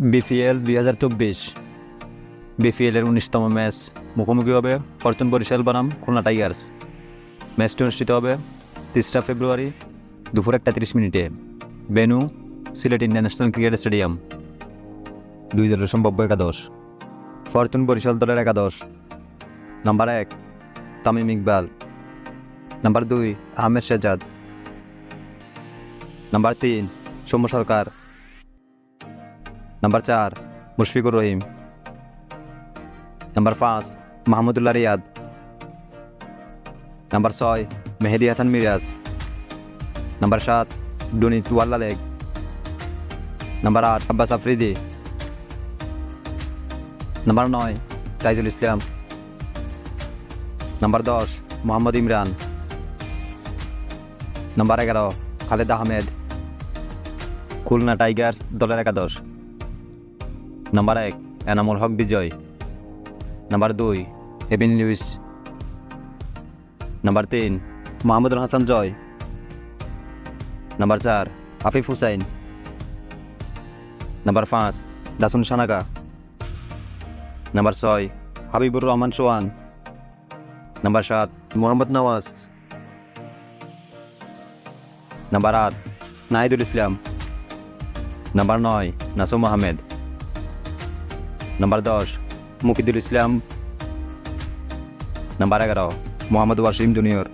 BPL দুই হাজার চব্বিশ। বিপিএলের উনিশতম ম্যাচ মুখোমুখি হবে ফরচুন বরিশাল বনাম খুলনা টাইগার্স। ম্যাচটি অনুষ্ঠিত হবে তেসরা ফেব্রুয়ারি দুপুর একটা তিরিশ মিনিটে। Venue Sylhet International Cricket Stadium. দুই দলের সম্ভাব্য একাদশ। ফরচুন বরিশাল দলের একাদশ। নাম্বার এক, তামিম ইকবাল। নাম্বার দুই, আহমেদ শেজাদ। নাম্বার তিন, সৌম্য সরকার। নাম্বার চার মুশফিকুর রহিম নাম্বার পাঁচ মাহমুদুল্লাহ রিয়াদ নাম্বার ছয় মেহেদি হাসান মিরাজ নাম্বার সাত ডুনিত ওয়াল্লা লেগ নাম্বার আট আব্বাস আফ্রিদি নাম্বার নয় তাইজুল ইসলাম নাম্বার দশ মোহাম্মদ ইমরান নাম্বার এগারো খালেদ আহমেদ খুলনা টাইগার্স দলের একাদশ নাম্বার এক এনামুল হক বিজয় নাম্বার দুই এবিন লুইস নাম্বার তিন মাহমুদুল হাসান জয় নাম্বার চার আফিফ হুসাইন নাম্বার পাঁচ দাসুন সানাকা নাম্বার ছয় হাবিবুর রহমান সোয়ান নাম্বার সাত মোহাম্মদ নওয়াজ নাম্বার আট নাহিদুল ইসলাম নাম্বার নয় নাসুম আহমেদ নাম্বার দশ মুকিদুল ইসলাম। নাম্বার এগারো মোহাম্মদ ওয়াসিম জুনিয়র